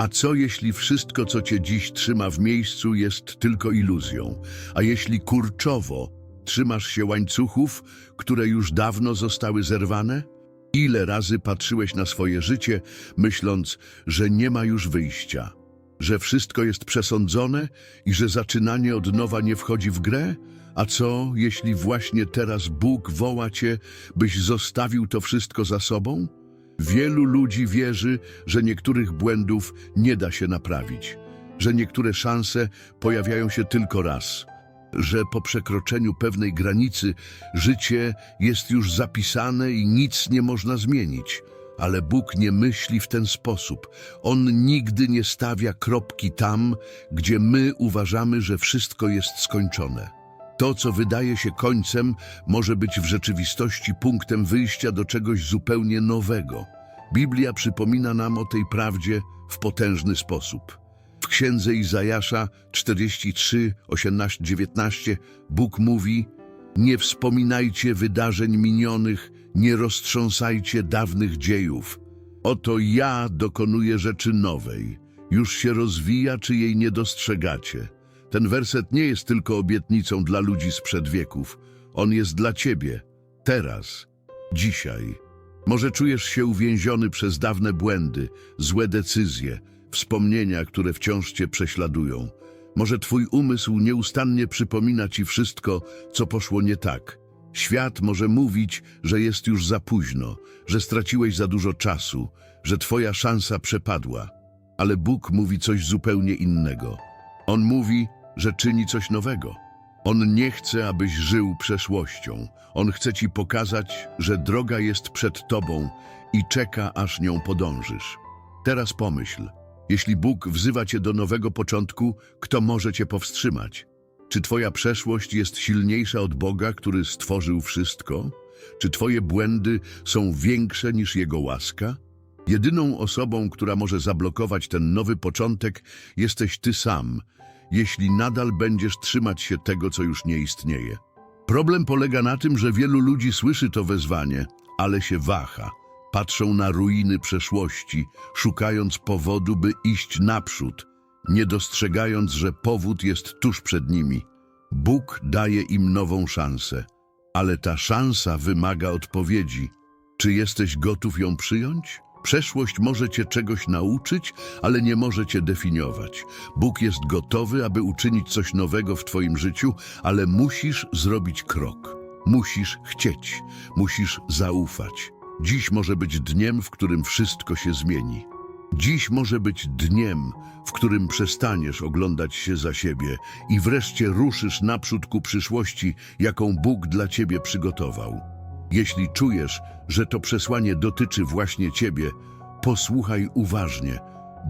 A co jeśli wszystko, co cię dziś trzyma w miejscu, jest tylko iluzją? A jeśli kurczowo trzymasz się łańcuchów, które już dawno zostały zerwane? Ile razy patrzyłeś na swoje życie, myśląc, że nie ma już wyjścia, że wszystko jest przesądzone i że zaczynanie od nowa nie wchodzi w grę? A co, jeśli właśnie teraz Bóg woła cię, byś zostawił to wszystko za sobą? Wielu ludzi wierzy, że niektórych błędów nie da się naprawić, że niektóre szanse pojawiają się tylko raz, że po przekroczeniu pewnej granicy życie jest już zapisane i nic nie można zmienić. Ale Bóg nie myśli w ten sposób. On nigdy nie stawia kropki tam, gdzie my uważamy, że wszystko jest skończone. To, co wydaje się końcem, może być w rzeczywistości punktem wyjścia do czegoś zupełnie nowego. Biblia przypomina nam o tej prawdzie w potężny sposób. W księdze Izajasza 43, 18, 19 Bóg mówi: Nie wspominajcie wydarzeń minionych, nie roztrząsajcie dawnych dziejów. Oto ja dokonuję rzeczy nowej. Już się rozwija, czy jej nie dostrzegacie. Ten werset nie jest tylko obietnicą dla ludzi sprzed wieków. On jest dla ciebie, teraz, dzisiaj. Może czujesz się uwięziony przez dawne błędy, złe decyzje, wspomnienia, które wciąż cię prześladują. Może twój umysł nieustannie przypomina ci wszystko, co poszło nie tak. Świat może mówić, że jest już za późno, że straciłeś za dużo czasu, że twoja szansa przepadła. Ale Bóg mówi coś zupełnie innego. On mówi, że czyni coś nowego. On nie chce, abyś żył przeszłością. On chce ci pokazać, że droga jest przed tobą i czeka, aż nią podążysz. Teraz pomyśl, jeśli Bóg wzywa cię do nowego początku, kto może cię powstrzymać? Czy twoja przeszłość jest silniejsza od Boga, który stworzył wszystko? Czy twoje błędy są większe niż Jego łaska? Jedyną osobą, która może zablokować ten nowy początek, jesteś ty sam, jeśli nadal będziesz trzymać się tego, co już nie istnieje. Problem polega na tym, że wielu ludzi słyszy to wezwanie, ale się waha. Patrzą na ruiny przeszłości, szukając powodu, by iść naprzód, nie dostrzegając, że powód jest tuż przed nimi. Bóg daje im nową szansę, ale ta szansa wymaga odpowiedzi. Czy jesteś gotów ją przyjąć? Przeszłość może cię czegoś nauczyć, ale nie może cię definiować. Bóg jest gotowy, aby uczynić coś nowego w twoim życiu, ale musisz zrobić krok. Musisz chcieć, musisz zaufać. Dziś może być dniem, w którym wszystko się zmieni. Dziś może być dniem, w którym przestaniesz oglądać się za siebie i wreszcie ruszysz naprzód ku przyszłości, jaką Bóg dla ciebie przygotował. Jeśli czujesz, że to przesłanie dotyczy właśnie ciebie, posłuchaj uważnie,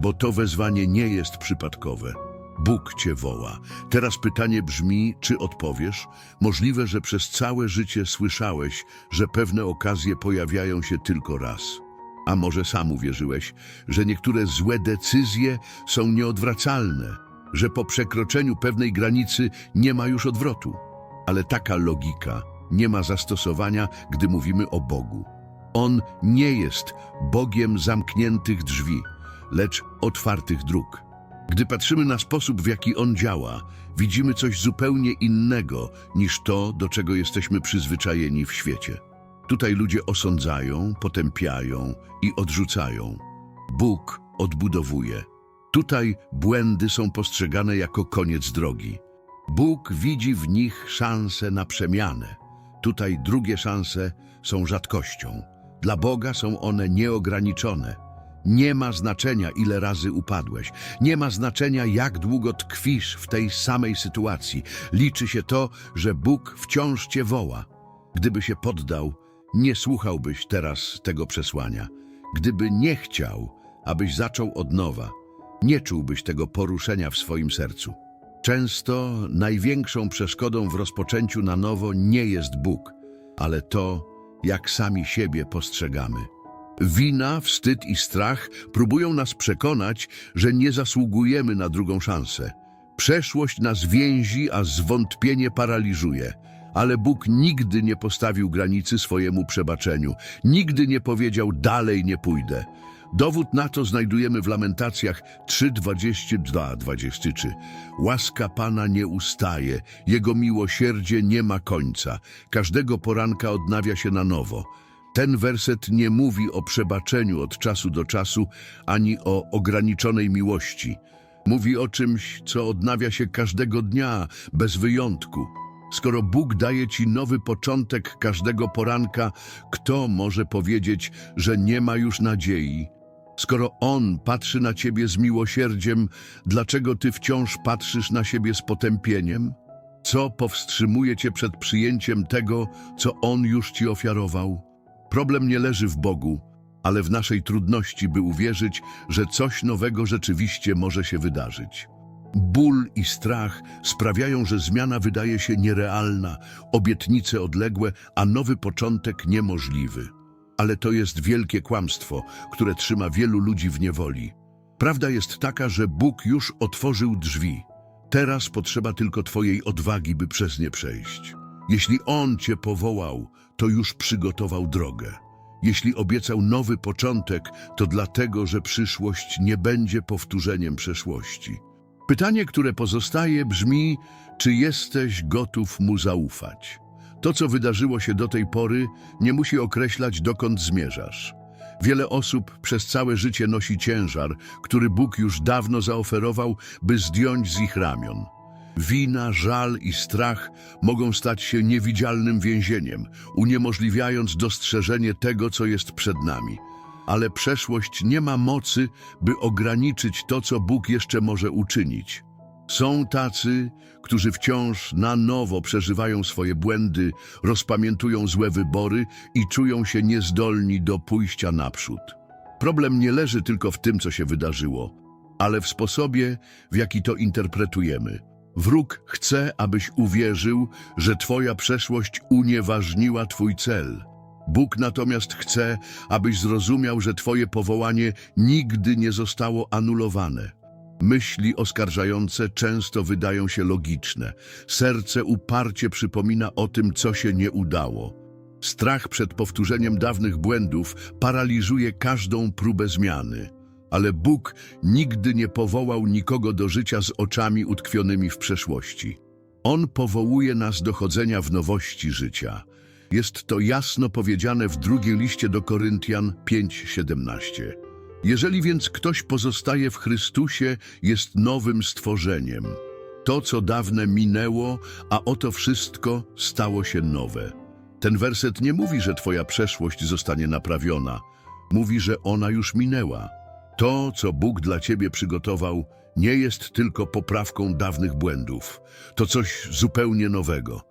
bo to wezwanie nie jest przypadkowe. Bóg cię woła. Teraz pytanie brzmi, czy odpowiesz? Możliwe, że przez całe życie słyszałeś, że pewne okazje pojawiają się tylko raz. A może sam uwierzyłeś, że niektóre złe decyzje są nieodwracalne, że po przekroczeniu pewnej granicy nie ma już odwrotu. Ale taka logika nie ma zastosowania, gdy mówimy o Bogu. On nie jest Bogiem zamkniętych drzwi, lecz otwartych dróg. Gdy patrzymy na sposób, w jaki On działa, widzimy coś zupełnie innego niż to, do czego jesteśmy przyzwyczajeni w świecie. Tutaj ludzie osądzają, potępiają i odrzucają. Bóg odbudowuje. Tutaj błędy są postrzegane jako koniec drogi. Bóg widzi w nich szansę na przemianę. Tutaj drugie szanse są rzadkością. Dla Boga są one nieograniczone. Nie ma znaczenia, ile razy upadłeś. Nie ma znaczenia, jak długo tkwisz w tej samej sytuacji. Liczy się to, że Bóg wciąż cię woła. Gdyby się poddał, nie słuchałbyś teraz tego przesłania. Gdyby nie chciał, abyś zaczął od nowa, nie czułbyś tego poruszenia w swoim sercu. Często największą przeszkodą w rozpoczęciu na nowo nie jest Bóg, ale to, jak sami siebie postrzegamy. Wina, wstyd i strach próbują nas przekonać, że nie zasługujemy na drugą szansę. Przeszłość nas więzi, a zwątpienie paraliżuje. Ale Bóg nigdy nie postawił granicy swojemu przebaczeniu. Nigdy nie powiedział dalej nie pójdę. Dowód na to znajdujemy w Lamentacjach 3:22-23. Łaska Pana nie ustaje, Jego miłosierdzie nie ma końca. Każdego poranka odnawia się na nowo. Ten werset nie mówi o przebaczeniu od czasu do czasu, ani o ograniczonej miłości. Mówi o czymś, co odnawia się każdego dnia, bez wyjątku. Skoro Bóg daje ci nowy początek każdego poranka, kto może powiedzieć, że nie ma już nadziei? Skoro On patrzy na ciebie z miłosierdziem, dlaczego ty wciąż patrzysz na siebie z potępieniem? Co powstrzymuje cię przed przyjęciem tego, co On już ci ofiarował? Problem nie leży w Bogu, ale w naszej trudności, by uwierzyć, że coś nowego rzeczywiście może się wydarzyć. Ból i strach sprawiają, że zmiana wydaje się nierealna, obietnice odległe, a nowy początek niemożliwy. Ale to jest wielkie kłamstwo, które trzyma wielu ludzi w niewoli. Prawda jest taka, że Bóg już otworzył drzwi. Teraz potrzeba tylko Twojej odwagi, by przez nie przejść. Jeśli On Cię powołał, to już przygotował drogę. Jeśli obiecał nowy początek, to dlatego, że przyszłość nie będzie powtórzeniem przeszłości. Pytanie, które pozostaje, brzmi: czy jesteś gotów mu zaufać? To, co wydarzyło się do tej pory, nie musi określać, dokąd zmierzasz. Wiele osób przez całe życie nosi ciężar, który Bóg już dawno zaoferował, by zdjąć z ich ramion. Wina, żal i strach mogą stać się niewidzialnym więzieniem, uniemożliwiając dostrzeżenie tego, co jest przed nami. Ale przeszłość nie ma mocy, by ograniczyć to, co Bóg jeszcze może uczynić. Są tacy, którzy wciąż na nowo przeżywają swoje błędy, rozpamiętują złe wybory i czują się niezdolni do pójścia naprzód. Problem nie leży tylko w tym, co się wydarzyło, ale w sposobie, w jaki to interpretujemy. Wróg chce, abyś uwierzył, że Twoja przeszłość unieważniła Twój cel. Bóg natomiast chce, abyś zrozumiał, że Twoje powołanie nigdy nie zostało anulowane. Myśli oskarżające często wydają się logiczne. Serce uparcie przypomina o tym, co się nie udało. Strach przed powtórzeniem dawnych błędów paraliżuje każdą próbę zmiany. Ale Bóg nigdy nie powołał nikogo do życia z oczami utkwionymi w przeszłości. On powołuje nas do chodzenia w nowości życia. Jest to jasno powiedziane w drugim liście do Koryntian 5:17. Jeżeli więc ktoś pozostaje w Chrystusie, jest nowym stworzeniem. To, co dawne minęło, a oto wszystko stało się nowe. Ten werset nie mówi, że twoja przeszłość zostanie naprawiona. Mówi, że ona już minęła. To, co Bóg dla ciebie przygotował, nie jest tylko poprawką dawnych błędów. To coś zupełnie nowego.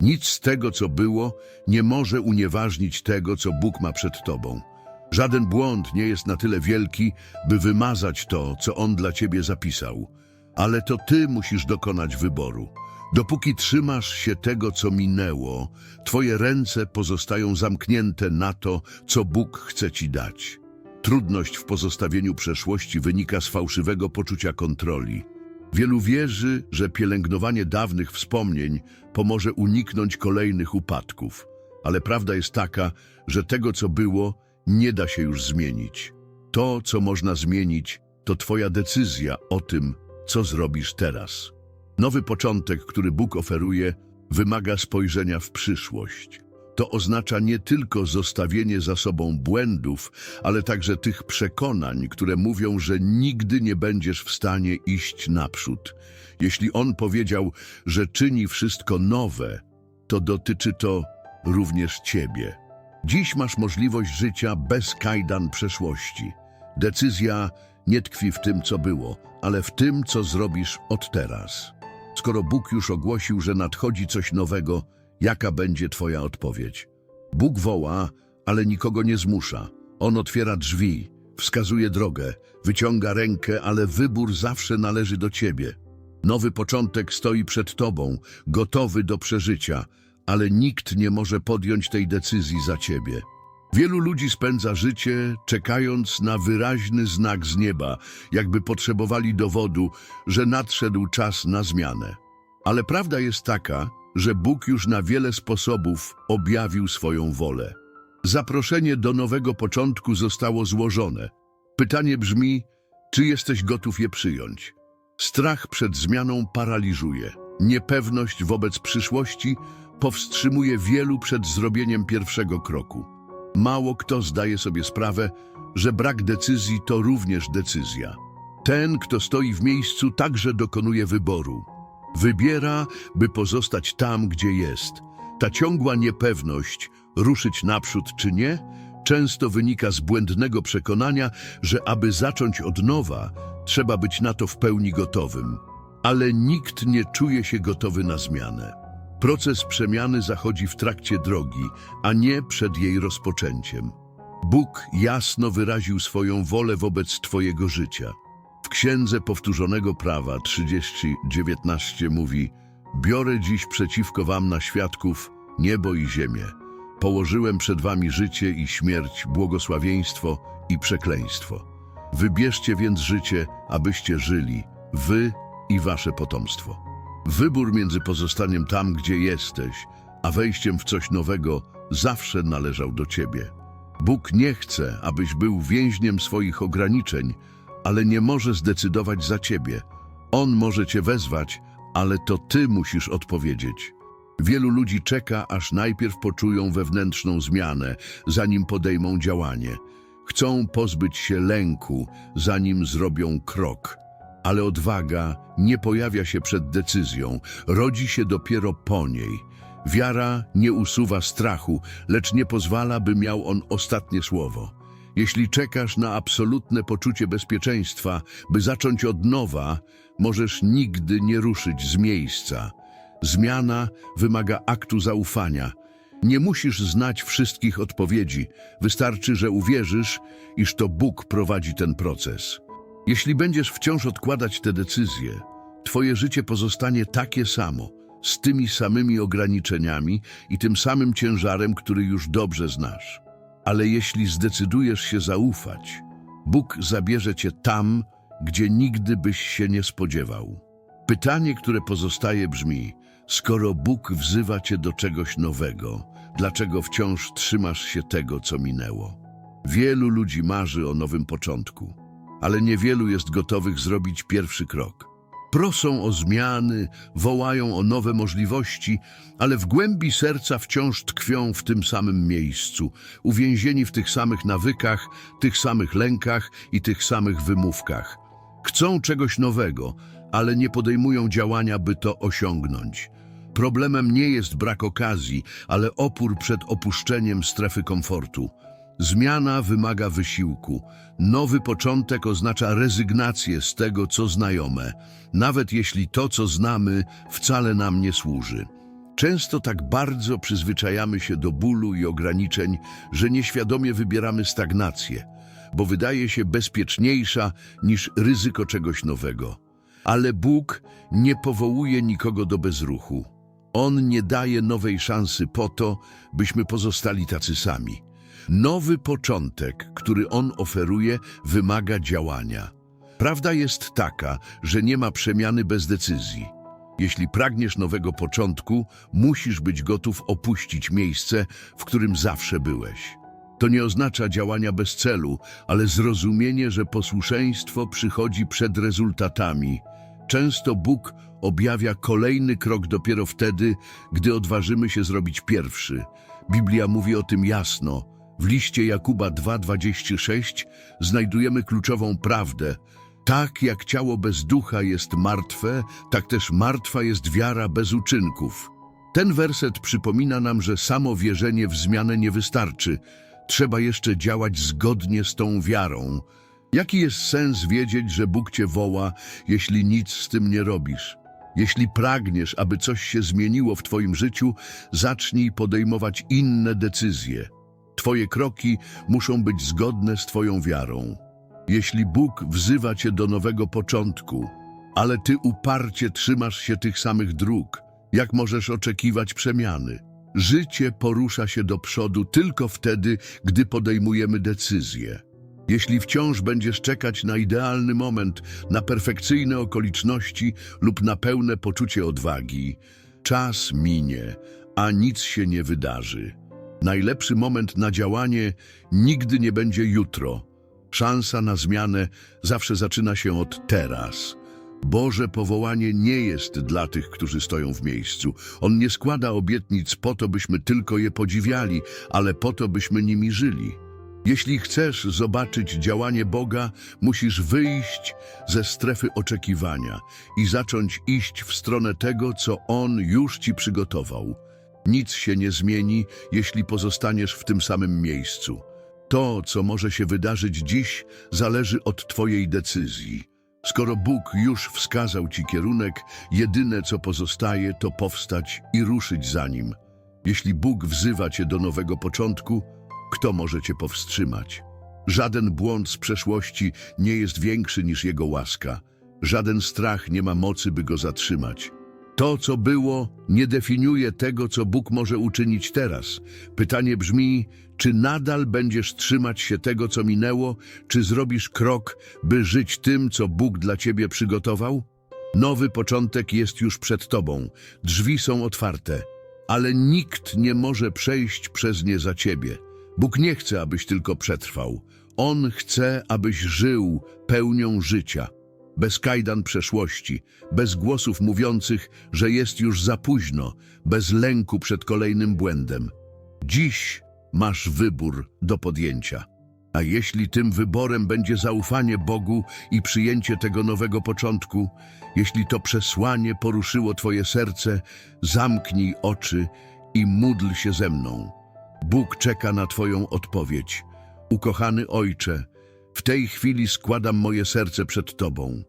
Nic z tego, co było, nie może unieważnić tego, co Bóg ma przed tobą. Żaden błąd nie jest na tyle wielki, by wymazać to, co On dla ciebie zapisał. Ale to ty musisz dokonać wyboru. Dopóki trzymasz się tego, co minęło, twoje ręce pozostają zamknięte na to, co Bóg chce ci dać. Trudność w pozostawieniu przeszłości wynika z fałszywego poczucia kontroli. Wielu wierzy, że pielęgnowanie dawnych wspomnień pomoże uniknąć kolejnych upadków. Ale prawda jest taka, że tego, co było, nie da się już zmienić. To, co można zmienić, to Twoja decyzja o tym, co zrobisz teraz. Nowy początek, który Bóg oferuje, wymaga spojrzenia w przyszłość. To oznacza nie tylko zostawienie za sobą błędów, ale także tych przekonań, które mówią, że nigdy nie będziesz w stanie iść naprzód. Jeśli On powiedział, że czyni wszystko nowe, to dotyczy to również Ciebie. Dziś masz możliwość życia bez kajdan przeszłości. Decyzja nie tkwi w tym, co było, ale w tym, co zrobisz od teraz. Skoro Bóg już ogłosił, że nadchodzi coś nowego, jaka będzie Twoja odpowiedź? Bóg woła, ale nikogo nie zmusza. On otwiera drzwi, wskazuje drogę, wyciąga rękę, ale wybór zawsze należy do Ciebie. Nowy początek stoi przed Tobą, gotowy do przeżycia, ale nikt nie może podjąć tej decyzji za Ciebie. Wielu ludzi spędza życie czekając na wyraźny znak z nieba, jakby potrzebowali dowodu, że nadszedł czas na zmianę. Ale prawda jest taka, że Bóg już na wiele sposobów objawił swoją wolę. Zaproszenie do nowego początku zostało złożone. Pytanie brzmi, czy jesteś gotów je przyjąć? Strach przed zmianą paraliżuje. Niepewność wobec przyszłości powstrzymuje wielu przed zrobieniem pierwszego kroku. Mało kto zdaje sobie sprawę, że brak decyzji to również decyzja. Ten, kto stoi w miejscu, także dokonuje wyboru. Wybiera, by pozostać tam, gdzie jest. Ta ciągła niepewność, ruszyć naprzód czy nie, często wynika z błędnego przekonania, że aby zacząć od nowa, trzeba być na to w pełni gotowym. Ale nikt nie czuje się gotowy na zmianę. Proces przemiany zachodzi w trakcie drogi, a nie przed jej rozpoczęciem. Bóg jasno wyraził swoją wolę wobec Twojego życia. W Księdze Powtórzonego Prawa 30:19 mówi: Biorę dziś przeciwko wam na świadków niebo i ziemię. Położyłem przed wami życie i śmierć, błogosławieństwo i przekleństwo. Wybierzcie więc życie, abyście żyli, wy i wasze potomstwo. Wybór między pozostaniem tam, gdzie jesteś, a wejściem w coś nowego zawsze należał do ciebie. Bóg nie chce, abyś był więźniem swoich ograniczeń, ale nie może zdecydować za ciebie. On może cię wezwać, ale to ty musisz odpowiedzieć. Wielu ludzi czeka, aż najpierw poczują wewnętrzną zmianę, zanim podejmą działanie. Chcą pozbyć się lęku, zanim zrobią krok. Ale odwaga nie pojawia się przed decyzją, rodzi się dopiero po niej. Wiara nie usuwa strachu, lecz nie pozwala, by miał on ostatnie słowo. Jeśli czekasz na absolutne poczucie bezpieczeństwa, by zacząć od nowa, możesz nigdy nie ruszyć z miejsca. Zmiana wymaga aktu zaufania. Nie musisz znać wszystkich odpowiedzi, wystarczy, że uwierzysz, iż to Bóg prowadzi ten proces. Jeśli będziesz wciąż odkładać te decyzje, Twoje życie pozostanie takie samo, z tymi samymi ograniczeniami i tym samym ciężarem, który już dobrze znasz. Ale jeśli zdecydujesz się zaufać, Bóg zabierze cię tam, gdzie nigdy byś się nie spodziewał. Pytanie, które pozostaje brzmi: skoro Bóg wzywa cię do czegoś nowego, dlaczego wciąż trzymasz się tego, co minęło? Wielu ludzi marzy o nowym początku, ale niewielu jest gotowych zrobić pierwszy krok. Prosą o zmiany, wołają o nowe możliwości, ale w głębi serca wciąż tkwią w tym samym miejscu, uwięzieni w tych samych nawykach, tych samych lękach i tych samych wymówkach. Chcą czegoś nowego, ale nie podejmują działania, by to osiągnąć. Problemem nie jest brak okazji, ale opór przed opuszczeniem strefy komfortu. Zmiana wymaga wysiłku. Nowy początek oznacza rezygnację z tego, co znajome, nawet jeśli to, co znamy, wcale nam nie służy. Często tak bardzo przyzwyczajamy się do bólu i ograniczeń, że nieświadomie wybieramy stagnację, bo wydaje się bezpieczniejsza niż ryzyko czegoś nowego. Ale Bóg nie powołuje nikogo do bezruchu. On nie daje nowej szansy po to, byśmy pozostali tacy sami. Nowy początek, który On oferuje, wymaga działania. Prawda jest taka, że nie ma przemiany bez decyzji. Jeśli pragniesz nowego początku, musisz być gotów opuścić miejsce, w którym zawsze byłeś. To nie oznacza działania bez celu, ale zrozumienie, że posłuszeństwo przychodzi przed rezultatami. Często Bóg objawia kolejny krok dopiero wtedy, gdy odważymy się zrobić pierwszy. Biblia mówi o tym jasno. W liście Jakuba 2,26 znajdujemy kluczową prawdę. Tak jak ciało bez ducha jest martwe, tak też martwa jest wiara bez uczynków. Ten werset przypomina nam, że samo wierzenie w zmianę nie wystarczy. Trzeba jeszcze działać zgodnie z tą wiarą. Jaki jest sens wiedzieć, że Bóg cię woła, jeśli nic z tym nie robisz? Jeśli pragniesz, aby coś się zmieniło w twoim życiu, zacznij podejmować inne decyzje. Twoje kroki muszą być zgodne z Twoją wiarą. Jeśli Bóg wzywa Cię do nowego początku, ale Ty uparcie trzymasz się tych samych dróg, jak możesz oczekiwać przemiany? Życie porusza się do przodu tylko wtedy, gdy podejmujemy decyzje. Jeśli wciąż będziesz czekać na idealny moment, na perfekcyjne okoliczności lub na pełne poczucie odwagi, czas minie, a nic się nie wydarzy. Najlepszy moment na działanie nigdy nie będzie jutro, Szansa na zmianę zawsze zaczyna się od teraz. Boże powołanie nie jest dla tych, którzy stoją w miejscu. On nie składa obietnic po to, byśmy tylko je podziwiali, ale po to, byśmy nimi żyli. Jeśli chcesz zobaczyć działanie Boga, musisz wyjść ze strefy oczekiwania i zacząć iść w stronę tego, co On już ci przygotował. Nic się nie zmieni, jeśli pozostaniesz w tym samym miejscu. To, co może się wydarzyć dziś, zależy od Twojej decyzji. Skoro Bóg już wskazał Ci kierunek, jedyne co pozostaje, to powstać i ruszyć za Nim. Jeśli Bóg wzywa Cię do nowego początku, kto może Cię powstrzymać? Żaden błąd z przeszłości nie jest większy niż Jego łaska. Żaden strach nie ma mocy, by Go zatrzymać. To, co było, nie definiuje tego, co Bóg może uczynić teraz. Pytanie brzmi, czy nadal będziesz trzymać się tego, co minęło, czy zrobisz krok, by żyć tym, co Bóg dla ciebie przygotował? Nowy początek jest już przed tobą, drzwi są otwarte, ale nikt nie może przejść przez nie za ciebie. Bóg nie chce, abyś tylko przetrwał. On chce, abyś żył pełnią życia bez kajdan przeszłości, bez głosów mówiących, że jest już za późno, bez lęku przed kolejnym błędem. Dziś masz wybór do podjęcia. A jeśli tym wyborem będzie zaufanie Bogu i przyjęcie tego nowego początku, jeśli to przesłanie poruszyło Twoje serce, zamknij oczy i módl się ze mną. Bóg czeka na Twoją odpowiedź. Ukochany Ojcze, w tej chwili składam moje serce przed Tobą.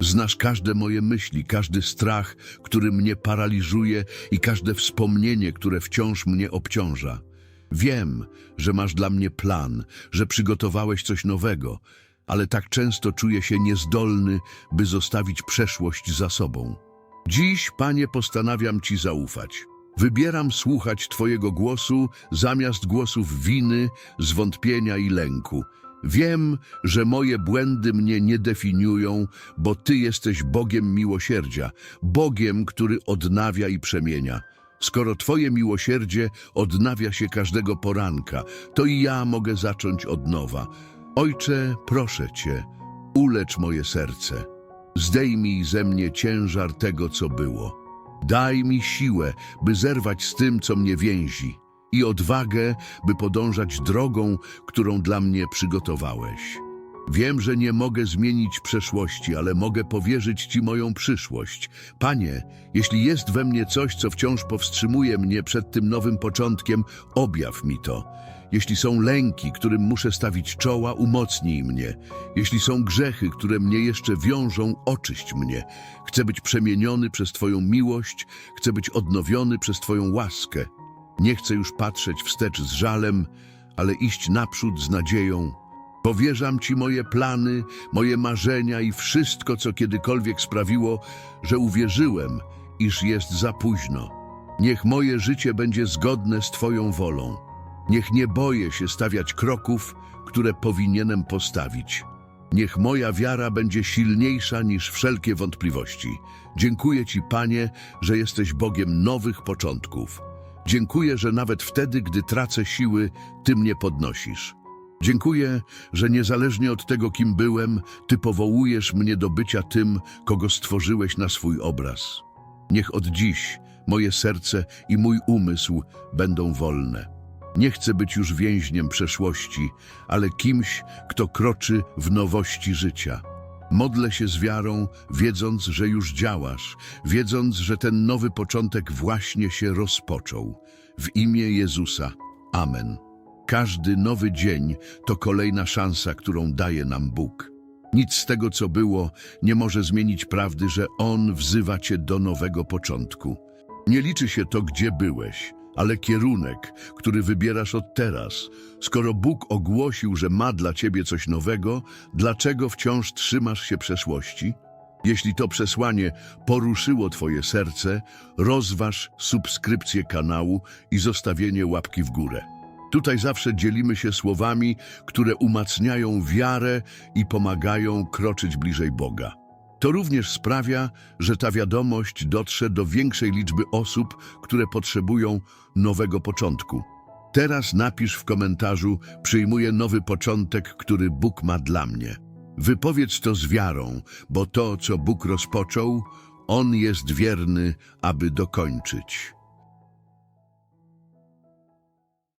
Znasz każde moje myśli, każdy strach, który mnie paraliżuje i każde wspomnienie, które wciąż mnie obciąża. Wiem, że masz dla mnie plan, że przygotowałeś coś nowego, ale tak często czuję się niezdolny, by zostawić przeszłość za sobą. Dziś, Panie, postanawiam Ci zaufać. Wybieram słuchać Twojego głosu zamiast głosów winy, zwątpienia i lęku. Wiem, że moje błędy mnie nie definiują, bo Ty jesteś Bogiem miłosierdzia, Bogiem, który odnawia i przemienia. Skoro Twoje miłosierdzie odnawia się każdego poranka, to i ja mogę zacząć od nowa. Ojcze, proszę Cię, ulecz moje serce. Zdejmij ze mnie ciężar tego, co było. Daj mi siłę, by zerwać z tym, co mnie więzi i odwagę, by podążać drogą, którą dla mnie przygotowałeś. Wiem, że nie mogę zmienić przeszłości, ale mogę powierzyć Ci moją przyszłość. Panie, jeśli jest we mnie coś, co wciąż powstrzymuje mnie przed tym nowym początkiem, objaw mi to. Jeśli są lęki, którym muszę stawić czoła, umocnij mnie. Jeśli są grzechy, które mnie jeszcze wiążą, oczyść mnie. Chcę być przemieniony przez Twoją miłość, chcę być odnowiony przez Twoją łaskę. Nie chcę już patrzeć wstecz z żalem, ale iść naprzód z nadzieją. Powierzam Ci moje plany, moje marzenia i wszystko, co kiedykolwiek sprawiło, że uwierzyłem, iż jest za późno. Niech moje życie będzie zgodne z Twoją wolą. Niech nie boję się stawiać kroków, które powinienem postawić. Niech moja wiara będzie silniejsza niż wszelkie wątpliwości. Dziękuję Ci, Panie, że jesteś Bogiem nowych początków. Dziękuję, że nawet wtedy, gdy tracę siły, Ty mnie podnosisz. Dziękuję, że niezależnie od tego, kim byłem, Ty powołujesz mnie do bycia tym, kogo stworzyłeś na swój obraz. Niech od dziś moje serce i mój umysł będą wolne. Nie chcę być już więźniem przeszłości, ale kimś, kto kroczy w nowości życia. Modlę się z wiarą, wiedząc, że już działasz, wiedząc, że ten nowy początek właśnie się rozpoczął. W imię Jezusa. Amen. Każdy nowy dzień to kolejna szansa, którą daje nam Bóg. Nic z tego, co było, nie może zmienić prawdy, że On wzywa cię do nowego początku. Nie liczy się to, gdzie byłeś, ale kierunek, który wybierasz od teraz. Skoro Bóg ogłosił, że ma dla ciebie coś nowego, dlaczego wciąż trzymasz się przeszłości? Jeśli to przesłanie poruszyło twoje serce, rozważ subskrypcję kanału i zostawienie łapki w górę. Tutaj zawsze dzielimy się słowami, które umacniają wiarę i pomagają kroczyć bliżej Boga. To również sprawia, że ta wiadomość dotrze do większej liczby osób, które potrzebują nowego początku. Teraz napisz w komentarzu: Przyjmuję nowy początek, który Bóg ma dla mnie. Wypowiedz to z wiarą, bo to, co Bóg rozpoczął, On jest wierny, aby dokończyć.